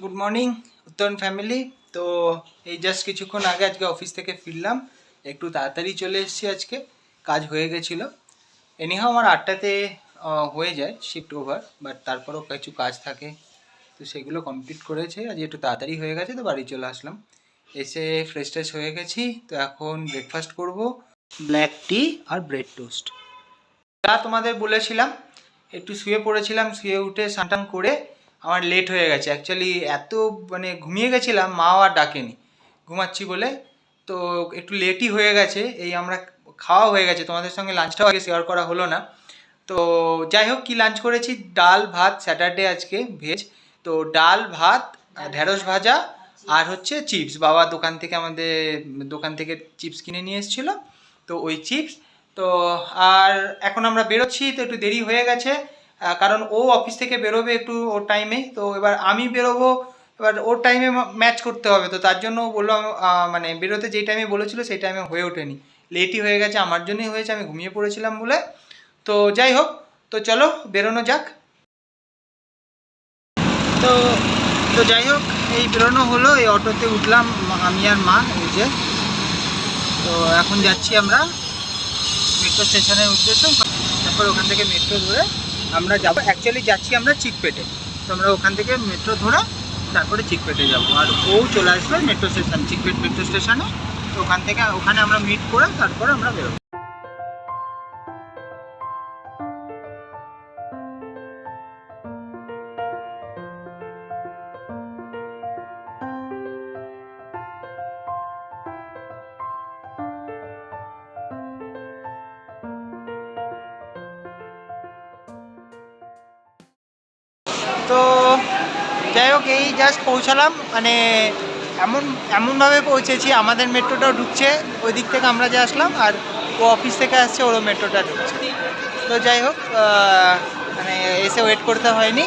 Good morning উত্তরণ family তো এই জাস্ট কিছুক্ষণ আগে আজকে অফিস থেকে ফিরলাম। একটু তাড়াতাড়ি চলে এসেছি আজকে। কাজ হয়ে গেছিল। এনিহাও আমার আটটাতে হয়ে যায় শিফট ওভার বাট তারপরেও কিছু কাজ থাকে। তো সেগুলো কমপ্লিট করেছে। আজ একটু তাড়াতাড়ি হয়ে গেছে তো বাড়ি চলে আসলাম। এসে ফ্রেশ ট্রেশ হয়ে গেছি। তো এখন ব্রেকফাস্ট করব। ব্ল্যাক টি আর ব্রেড টোস্ট যা তোমাদের বলেছিলাম, একটু শুয়ে পড়েছিলাম, শুয়ে উঠে স্নান করে আমার লেট হয়ে গেছে। অ্যাকচুয়ালি এত মানে ঘুমিয়ে গেছিলাম, মাও আর ডাকেনি। ঘুমাচ্ছি বলে তো একটু লেটই হয়ে গেছে। এই আমরা খাওয়া হয়ে গেছে। তোমাদের সঙ্গে লাঞ্চটাও আগে শেয়ার করা হলো না। তো যাই হোক, কী লাঞ্চ করেছি? ডাল, ভাত স্যাটারডে আজকে ভেজ তো ডাল, ভাত ঢেঁড়স ভাজা আর হচ্ছে চিপস বাবা দোকান থেকে আমাদের দোকান থেকে চিপস কিনে নিয়ে এসেছিল। তো ওই চিপস তো আর এখন আমরা বেরোচ্ছি, তো একটু দেরি হয়ে গেছে। কারণ ও অফিস থেকে বেরোবে একটু ওর টাইমে তো এবার আমি বেরোবো, এবার ওর টাইমে ম্যাচ করতে হবে। তো তার জন্য বলল মানে বেরোতে যেই টাইমে বলেছিল, সেই টাইমে হয়ে ওঠেনি। লেটই হয়ে গেছে, আমার জন্যই হয়েছে, আমি ঘুমিয়ে পড়েছিলাম বলে। তো যাই হোক, তো চলো, বেরোনো যাক। তো তো যাই হোক, এই বেরোনো হলো, এই অটোতে উঠলাম আমি আর মা, এই যে। তো এখন যাচ্ছি আমরা মেট্রো স্টেশনের উদ্দেশ্যে। তারপর ওখান থেকে মেট্রো ধরে আমরা যাব অ্যাকচুয়ালি যাচ্ছি আমরা চিকপেটে। তো আমরা ওখান থেকে মেট্রো ধরে তারপরে চিকপেটে যাব। আর ও চলে আসবে মেট্রো স্টেশন চিকপেট মেট্রো স্টেশনে ওখান থেকে, ওখানে আমরা মিট করে তারপরে আমরা বেরোবো। তো যাই হোক, এই জাস্ট পৌঁছালাম। মানে এমন, এমনভাবে পৌঁছেছি, আমাদের মেট্রোটাও ঢুকছে ওই দিক থেকে আমরা যে আসলাম, আর ও অফিস থেকে আসছে, ওরও মেট্রোটা ঢুকছে। তো যাই হোক মানে এসে ওয়েট করতে হয়নি।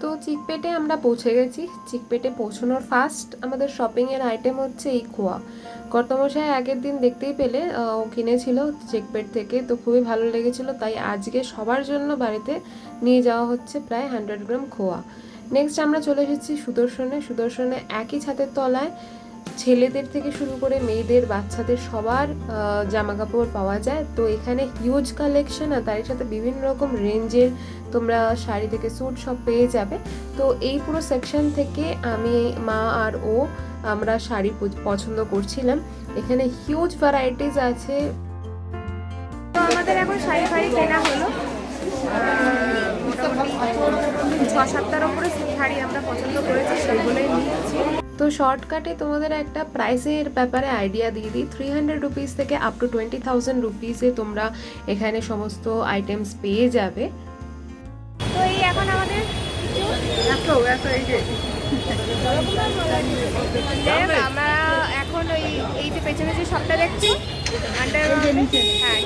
তো চিকপেটে আমরা পৌঁছে গেছি। চিকপেটে পৌঁছানোর ফার্স্ট আমাদের শপিংয়ের আইটেম হচ্ছে এই খোয়া। কর্তমশাই আগের দিন দেখতেই পেলে ও কিনেছিল চিকপেট থেকে, তো খুবই ভালো লেগেছিল, তাই আজকে সবার জন্য বাড়িতে নিয়ে যাওয়া হচ্ছে প্রায় হান্ড্রেড গ্রাম খোয়া। নেক্সট আমরা চলে এসেছি সুদর্শনে। সুদর্শনে একই ছাদের তলায় ছেলেদের থেকে শুরু করে মেয়েদের, বাচ্চাদের সবার জামা কাপড় পাওয়া যায়। তো এখানে হিউজ কালেকশন আর তার সাথে বিভিন্ন রকম রেঞ্জের তোমরা শাড়ি থেকে স্যুট সব পেয়ে যাবে। তো এই পুরো সেকশন থেকে আমি, মা আর ও আমরা শাড়ি পছন্দ করছিলাম। এখানে হিউজ ভ্যারাইটিস আছে। তো আমাদের এখন শাড়ি ফাড়ি কেনা হলো। ছ সাতটার ওপরে শাড়ি আমরা পছন্দ করেছি, সেগুলোই নিয়েছি। তো শর্টকাটে তোমাদের একটা প্রাইসের ব্যাপারে আইডিয়া দিয়ে দিই। থ্রি হান্ড্রেড রুপিস থেকে আপ টু টোয়েন্টি থাউজেন্ড রুপিসে তোমরা এখানে সমস্ত আইটেমস পেয়ে যাবে। তো এই এখন আমাদের আমরা এখন ওই এই যে পেছনে যে শপটা দেখছি হ্যাঁ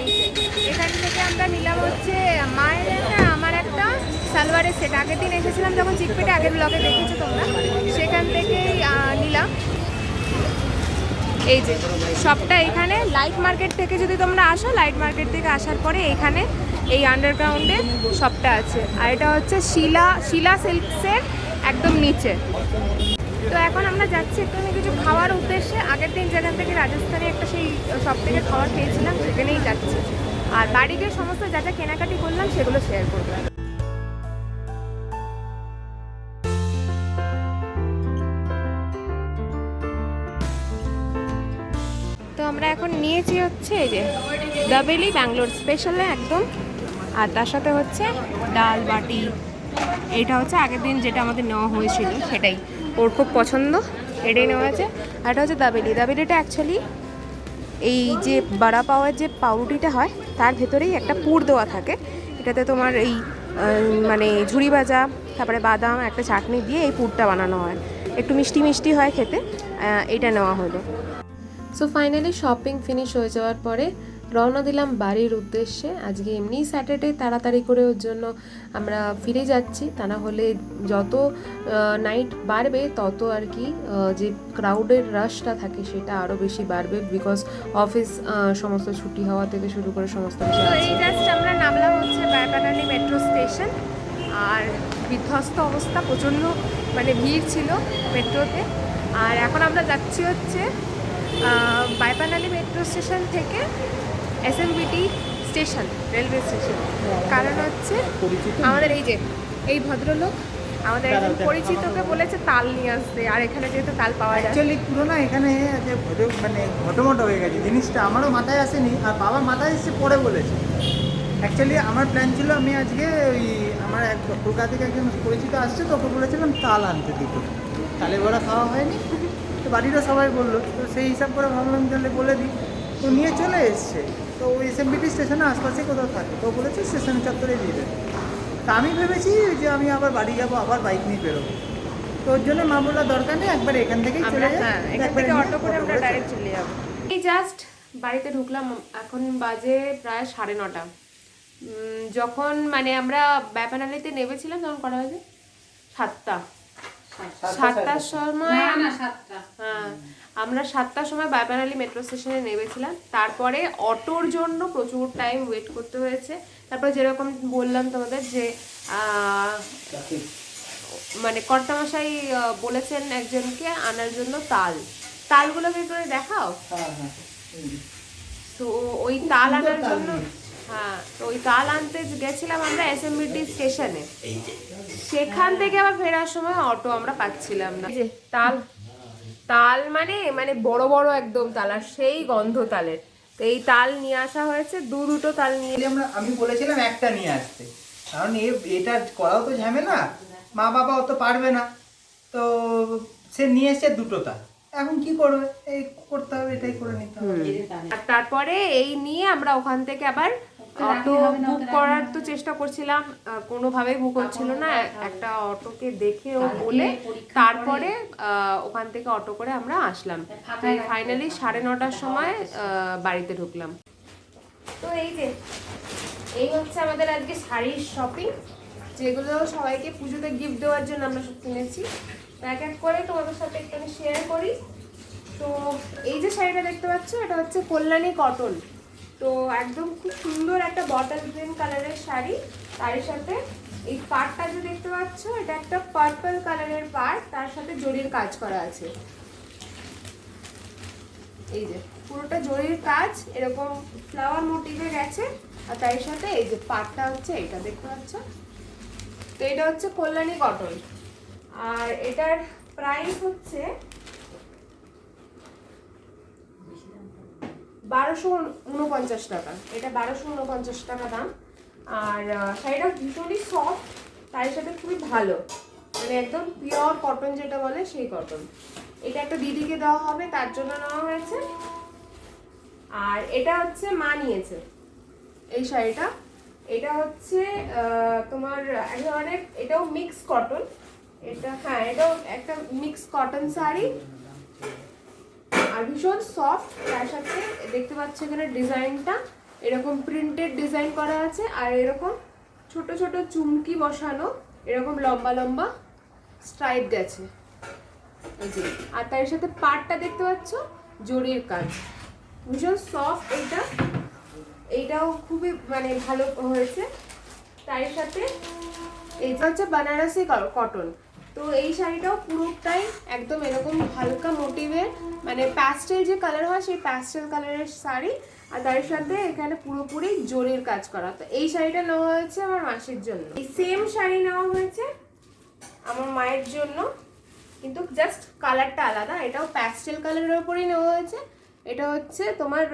এখান থেকে আমরা নিলাম হচ্ছে মায়ের একটা আমার একটা সালোয়ারের সেট। আগের দিন এসেছিলাম যখন চিকপেটে আগের ব্লগে দেখেছ তোমরা? সেখান থেকেই নিলাম। এই যে, সবটা এখানে। লাইট মার্কেট থেকে যদি তোমরা আসো লাইট মার্কেট থেকে আসার পরে এখানে এই আন্ডারগ্রাউন্ডে শপটা আছে। আর এটা হচ্ছে শিলা শিলা সিল্কসের একদম নিচে। তো এখন আমরা যাচ্ছি একটু কিছু খাওয়ার উদ্দেশ্যে। আগের দিন যেখান থেকে রাজস্থানে একটা সেই সব থেকে খাবার খেয়েছিলাম, সেখানেই যাচ্ছি। আর বাড়িতে সমস্ত যা যা কেনাকাটি করলাম, সেগুলো শেয়ার করব। আমরা এখন নিয়েছি হচ্ছে এই যে ডাবেলি ব্যাঙ্গালোর স্পেশালে একদম। আর তার সাথে হচ্ছে ডাল বাটি। এটা হচ্ছে আগের দিন যেটা আমাদের নেওয়া হয়েছিল, সেটাই। ওর খুব পছন্দ, এটাই নেওয়া আছে আর এটা হচ্ছে দাবেলি। দাবেলিটা অ্যাকচুয়ালি এই যে বাড়া পাওয়ার যে পাউরুটিটা হয়, তার ভেতরেই একটা পুর দেওয়া থাকে। এটাতে তোমার এই মানে ঝুড়ি ভাজা, তারপরে বাদাম, একটা চাটনি দিয়ে এই পুরটা বানানো হয়। একটু মিষ্টি মিষ্টি হয় খেতে এটা নেওয়া হলো। সো ফাইনালি শপিং ফিনিশ হয়ে যাওয়ার পরে রওনা দিলাম বাড়ির উদ্দেশ্যে। আজকে এমনি স্যাটারডে তাড়াতাড়ি করে ওর জন্য আমরা ফিরে যাচ্ছি। তা না হলে যত নাইট বাড়বে তত আর কি যে ক্রাউডের রাশটা থাকে সেটা আরও বেশি বাড়বে বিকজ অফিস সমস্ত ছুটি হওয়া থেকে শুরু করে সমস্ত কিছু এই জাস্ট আমরা নামলাম হচ্ছে বারবানানি মেট্রো স্টেশন আর বিধ্বস্ত অবস্থা প্রচণ্ড মানে ভিড় ছিল মেট্রোতে আর এখন আমরা যাচ্ছি হচ্ছে বাইপানালি মেট্রো স্টেশন থেকে S M V T station railway station কারণ হচ্ছে আমাদের এই যে এই ভদ্রলোক আমাদের একজন পরিচিতকে বলেছে তাল নিয়ে আসতে আর এখানে যেহেতু তাল পাওয়া যায়। অ্যাকচুয়ালি পুরো না এখানে যে মানে ঘটমটো হয়ে গেছে জিনিসটা আমারও মাথায় আসেনি আর বাবার মাথায় এসে পরে বলেছে। অ্যাকচুয়ালি আমার প্ল্যান ছিল আমি আজকে ওই আমার এক কলকাতা থেকে একজন পরিচিত আসছে তো ওকে বলেছিলাম তাল আনতে দুটো তালে বড়া খাওয়া হয়নি? তো বাড়িরও সবাই বলল তো সেই হিসাব করে ভাবলাম তাহলে বলে দিই। তো নিয়ে চলে এসছে। তো ওই এসএমবিটি স্টেশনের আশপাশে কোথাও থাকে। তো বলেছে স্টেশন চত্বরে দিয়ে দেবে। তা আমি ভেবেছি যে আমি আবার বাড়ি যাব আবার বাইক নিয়ে বেরোবো। তো ওর জন্য মা বলার দরকার নেই একবার এখান থেকেই চলে যাই হ্যাঁ অটো করে আমরা ডাইরেক্ট চলে যাব। এই জাস্ট বাড়িতে ঢুকলাম এখন বাজে প্রায় সাড়ে নটা। যখন মানে আমরা ব্যাপানালিতে নেমেছিলাম তখন কটা বাজে? সাতটা। সাতটার সময়? হ্যাঁ আমরা সাতটার সময় বাইপানালি মেট্রো স্টেশনে নেমেছিলাম। তারপরে অটোর জন্য প্রচুর টাইম ওয়েট করতে হয়েছে। তারপর যেরকম বললাম তোমাদের যে মানে কর্তামশাই বলেছেন একজনকে আনার জন্য তাল। তালগুলোকে করে দেখাও? হ্যাঁ হ্যাঁ তো ওই তাল আনার জন্য। হ্যাঁ তো ওই তাল আনতে গেছিলাম আমরা এসএমবিটি স্টেশনে। সেখান থেকে আবার ফেরার সময় অটো আমরা পাচ্ছিলাম না। যে তাল তাল মানে মানে বড় বড় একদম তাল আর সেই গন্ধ তালের। তো এই তাল নিয়ে আসা হয়েছে দু দুটো তাল নিয়ে আমরা আমি বলেছিলাম একটা নিয়ে আসতে। কারণ এ এটা করাও তো ঝামেলা মা বাবা অত পারবে না। তো সে নিয়ে এসছে দুটো তার এখন কি করবে? এই করতে হবে এটাই করে নিতে হবে। আর তারপরে এই নিয়ে আমরা ওখান থেকে আবার অটো বুক করার তো চেষ্টা করছিলাম কোনোভাবেই বুক হচ্ছিল না একটা অটোকে দেখে ও বলে তারপরে ওখান থেকে অটো করে আমরা আসলাম। ফাইনালি সাড়ে নটার সময় বাড়িতে ঢুকলাম। তো এই যে এই হচ্ছে আমাদের আজকে শাড়ির শপিং যেগুলো সবাইকে পুজোতে গিফট দেওয়ার জন্য আমরা সব কিনেছি। এক এক করে তোমাদের সাথে একটু শেয়ার করি। তো এই যে শাড়িটা দেখতে পাচ্ছ এটা হচ্ছে কল্যাণী কটন তো একদম খুব সুন্দর একটা বটল গ্রিন কালারের শাড়ি। তার সাথে এই পাড়টা যে দেখতে পাচ্ছ, এটা একটা পার্পল কালারের পাড়, তার সাথে জরির কাজ করা আছে। এই যে, পুরোটা জরির কাজ, এরকম ফ্লাওয়ার মোটিভে গেছে। আর তার সাথে এই যে পাটটা হচ্ছে এটা, দেখতে পাচ্ছ? তো এটা হচ্ছে কল্যাণী কটন আর এটার প্রাইস হচ্ছে বারোশো উনপঞ্চাশ টাকা। এটা বারোশো উনপঞ্চাশ টাকা দাম। আর শাড়িটা ভীষণই সফট তার সাথে খুবই ভালো। মানে একদম পিওর কটন যেটা বলে সেই কটন এটা একটা দিদিকে দেওয়া হবে, তার জন্য নেওয়া হয়েছে। আর এটা হচ্ছে মা নিয়েছে, এই শাড়িটা। এটা হচ্ছে তোমার এক ধরনের এটাও মিক্স কটন এটা হ্যাঁ এটাও একটা মিক্স কটন শাড়ি। আর ভীষণ সফট তার সাথে দেখতে পাচ্ছ এখানে ডিজাইনটা। এরকম প্রিন্টেড ডিজাইন করা আছে আর এরকম ছোট ছোট চুমকি বসানো, এরকম লম্বা লম্বা স্ট্রাইপ গেছে যে, আর তার সাথে পাটটা দেখতে পাচ্ছ? জরির কাজ। ভীষণ সফট এইটা এইটাও খুবই মানে ভালো হয়েছে। তার সাথে এইটা হচ্ছে বানারসি কটন তো এই শাড়িটাও পুরোটাই একদম এরকম হালকা মোটিভের মানে প্যাস্টেল যে কালার হয় সেই প্যাস্টেল কালারের শাড়ি আর তার সাথে এখানে পুরোপুরি জরির কাজ করা। তো এই শাড়িটা নেওয়া হয়েছে আমার মাসির জন্য। এই সেম শাড়ি নেওয়া হয়েছে আমার মায়ের জন্য, কিন্তু জাস্ট কালারটা আলাদা। এটাও প্যাস্টেল কালারের ওপরেই নেওয়া হয়েছে। এটা হচ্ছে তোমার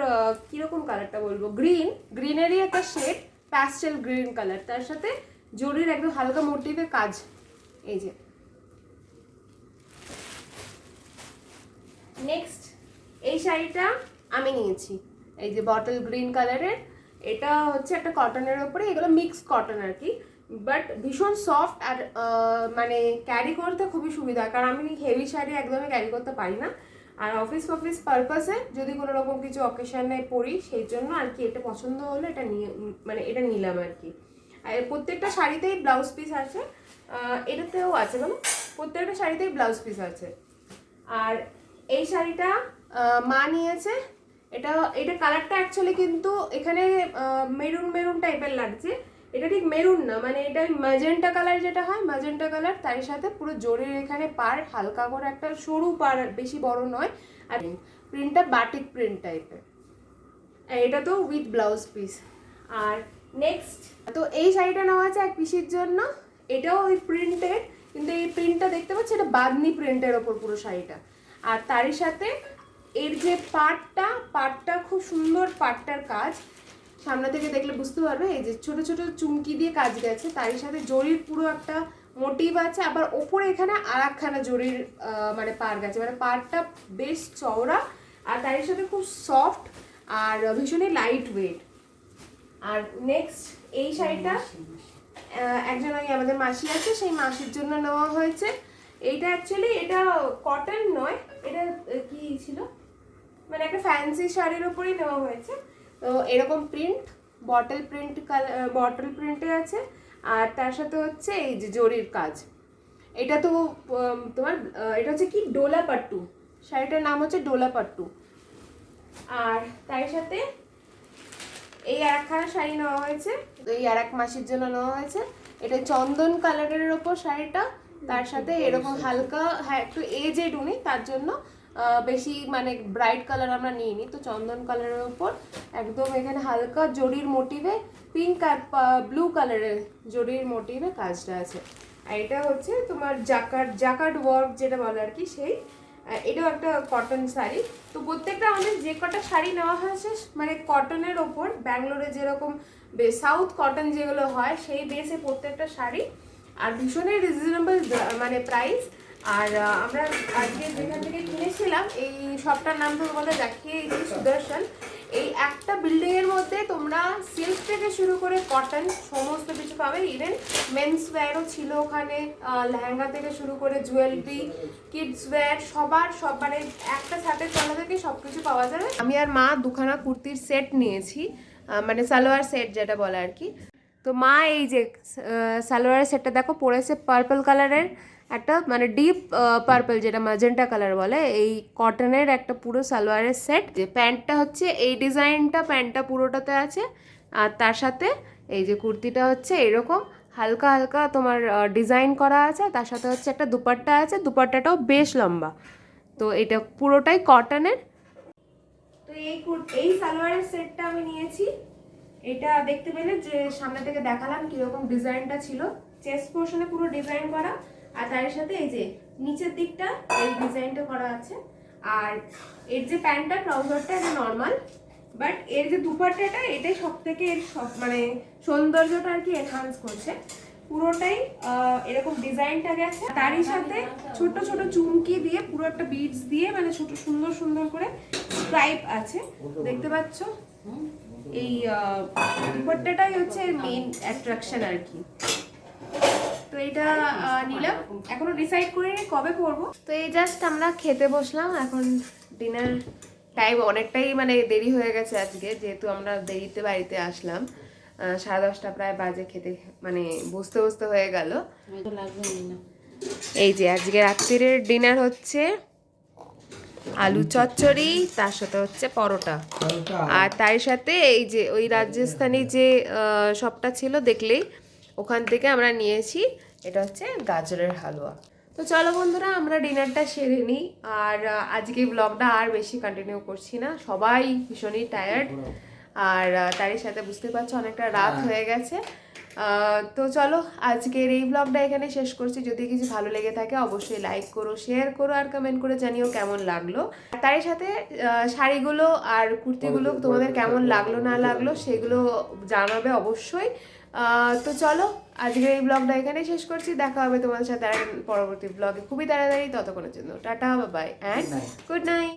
কীরকম কালারটা বলব? গ্রিন গ্রিনেরই একটা শেড প্যাস্টেল গ্রিন কালার তার সাথে জরির একদম হালকা মোটিভের কাজ। এই যে। নেক্সট এই শাড়িটা আমি নিয়েছি। এই যে বটল গ্রিন কালারের এটা হচ্ছে একটা কটনের ওপরে, এগুলো মিক্স কটন আর কি। বাট ভীষণ সফট আর মানে ক্যারি করতে খুবই সুবিধা কারণ আমি হেভি শাড়ি একদমই ক্যারি করতে পারি না। আর অফিস অফিস পারপাসে যদি কোনো রকম কিছু অকেশনে পরি, সেই জন্য আর কি এটা পছন্দ হলো, এটা নিয়ে মানে এটা নিলাম আর কি। আর প্রত্যেকটা শাড়িতেই ব্লাউজ পিস আছে। এটাতেও আছে মানে প্রত্যেকটা শাড়িতেই ব্লাউজ পিস আছে। আর এই শাড়িটা মা নিয়েছে। এটা এটা কালারটা অ্যাকচুয়ালি কিন্তু এখানে মেরুন মেরুন টাইপের লাগছে। এটা ঠিক মেরুন না মানে এটা ম্যাজেন্টা কালার যেটা হয় ম্যাজেন্টা কালার তার সাথে পুরো জরির এখানে পার হালকা করে একটা সরু পার বেশি বড় নয়। আর প্রিন্টটা বাটিক প্রিন্ট টাইপের এটা তো উইথ ব্লাউজ পিস আর নেক্সট তো এই শাড়িটা নেওয়া আছে এক পিসির জন্য। এটাও ওই প্রিন্টের কিন্তু এই প্রিন্টটা দেখতে পাচ্ছি, এটা বাদনি প্রিন্টের ওপর পুরো শাড়িটা। আর তারই সাথে এর যে পাটটা পাটটা খুব সুন্দর পাটটার কাজ সামনে থেকে দেখলে বুঝতে পারবে এই যে ছোট ছোট চুমকি দিয়ে কাজ গেছে তারই সাথে জরির পুরো একটা মোটিভ আছে আবার ওপরে এখানে আর একখানা জরির মানে পার গেছে মানে পারটা বেশ চওড়া আর তারই সাথে খুব সফট আর ভীষণই লাইট ওয়েট আর নেক্সট এই শাড়িটা একজন ওই আমাদের মাসি আছে সেই মাসির জন্য নেওয়া হয়েছে। এইটা অ্যাকচুয়ালি এটা কটন নয়, এটা কি ছিল? মানে একটা ফ্যান্সি শাড়ির উপরেই নেওয়া হয়েছে। তো এরকম প্রিন্ট বটল প্রিন্ট বটল প্রিন্টে আছে। আর তার সাথে হচ্ছে এই যে জরির কাজ। এটা তো তোমার এটা হচ্ছে কি? ডোলা পাট্টু। শাড়িটার নাম হচ্ছে ডোলা পাট্টু। আর তার সাথে এই আর একখানা শাড়ি নেওয়া হয়েছে। এই আর এক মাসের জন্য নেওয়া হয়েছে। এটা চন্দন কালারের ওপর শাড়িটা। তার সাথে এরকম হালকা হ্যাঁ একটু এজেড উনি তার জন্য বেশি মানে ব্রাইট কালার আমরা নিইনি। তো চন্দন কালারের ওপর একদম এখানে হালকা জরির মোটিভে পিঙ্ক আর ব্লু কালারের জরির মোটিভে কাজটা আছে। আর এটা হচ্ছে তোমার জাকার্ড জাকার্ড ওয়ার্ক যেটা বলে আর কি সেই এটাও একটা কটন শাড়ি। তো প্রত্যেকটা আমাদের যে কটা শাড়ি নেওয়া হয়েছে মানে কটনের ওপর ব্যাঙ্গালোরে যেরকম সাউথ কটন যেগুলো হয় সেই বেসে প্রত্যেকটা শাড়ি আর ভীষণই রিজনেবল মানে প্রাইস আর আমরা আজকে যেখান থেকে কিনেছিলাম, এই শপটার নাম তো দেখিয়ে দিই সুদর্শন। এই একটা বিল্ডিং এর মধ্যে তোমরা সিল্ক থেকে শুরু করে কটন সমস্ত কিছু পাবে। ইভেন মেন্স ওয়্যারও ছিল ওখানে লেহেঙ্গা থেকে শুরু করে জুয়েলারি কিডস ওয়্যার সবার সব মানে একটা ছাদের তলা থেকে সব কিছু পাওয়া যাবে। আমি আর মা দুখানা কুর্তির সেট নিয়েছি মানে সালোয়ার সেট যেটা বলে আর কি। তো মা এই যে সালোয়ারের সেটটা দেখো, পরেছে পার্পল কালারের একটা মানে ডিপ পার্পল যেটা মাজেন্টা কালার বলে, এই কটনের একটা পুরো সালোয়ারের সেট যে প্যান্টটা হচ্ছে, এই ডিজাইনটা প্যান্টটা পুরোটাতে আছে, আর তার সাথে এই যে কুর্তিটা হচ্ছে এরকম, হালকা হালকা তোমার ডিজাইন করা আছে তার সাথে হচ্ছে একটা দুপাট্টা আছে, দুপাট্টাটাও বেশ লম্বা। তো এটা পুরোটাই কটনের তো এই এই সালোয়ারের সেটটা আমি নিয়েছি। এটা দেখতে পেলে যে সামনে থেকে দেখালাম কীরকম ডিজাইনটা ছিল। চেস্ট পোর্শনে পুরো ডিজাইন করা, আর তার সাথে এই যে নিচের দিকটা এই ডিজাইনটা করা আছে। আর এর যে প্যান্টটা, ট্রাউজারটা এটা নর্মাল বাট এর যে দুপাট্টাটা, এটাই সব থেকে এর সব মানে সৌন্দর্যটা আর কি এনহান্স করছে। পুরোটাই এরকম ডিজাইনটা গেছে তারই সাথে ছোট ছোট চুমকি দিয়ে, পুরো একটা বিটস দিয়ে মানে ছোট সুন্দর সুন্দর করে স্ট্রাইপ আছে। দেখতে পাচ্ছ? এই দুপাট্টাটাই হচ্ছে মেইন অ্যাট্রাকশন আর কি তো এটা নিলাম। এখনও ডিসাইড করিনি কবে পরবো তো এই জাস্ট আমরা খেতে বসলাম। এখন ডিনার টাইম অনেকটাই মানে দেরি হয়ে গেছে আজকে। যেহেতু আমরা দেরিতে বাড়িতে আসলাম সাড়ে দশটা প্রায় বাজে খেতে মানে বসতে বসতে হয়ে গেল। এই যে আজকে রাত্রির ডিনার হচ্ছে। আলু চচ্চড়ি তার সাথে হচ্ছে পরোটা। আর তার সাথে এই যে ওই রাজস্থানি যে শপটা ছিল দেখলেই ওখান থেকে আমরা নিয়েছি এটা হচ্ছে গাজরের হালুয়া। তো চলো বন্ধুরা আমরা ডিনারটা সেরে নিই। আর আজকে ব্লগটা আর বেশি কন্টিনিউ করছি না। সবাই ভীষণই টায়ার্ড আর আহ, তারই সাথে বুঝতে পারছ অনেকটা রাত হয়ে। গেছে। আহ, তো চলো আজকের এই ব্লগটা এখানে শেষ করছি। যদি কিছু ভালো লেগে থাকে অবশ্যই লাইক করো শেয়ার করো আর কমেন্ট করে জানিও কেমন লাগল। তারই সাথে শাড়িগুলো আর কুর্তিগুলো তোমাদের কেমন লাগল না লাগল সেগুলো জানাবে অবশ্যই। তো চলো আজকের এই ব্লগটা এখানেই শেষ করছি। দেখা হবে তোমাদের সাথে আর পরবর্তী ব্লগে খুবই তাড়াতাড়ি ততক্ষণের জন্য। Tata bye and good night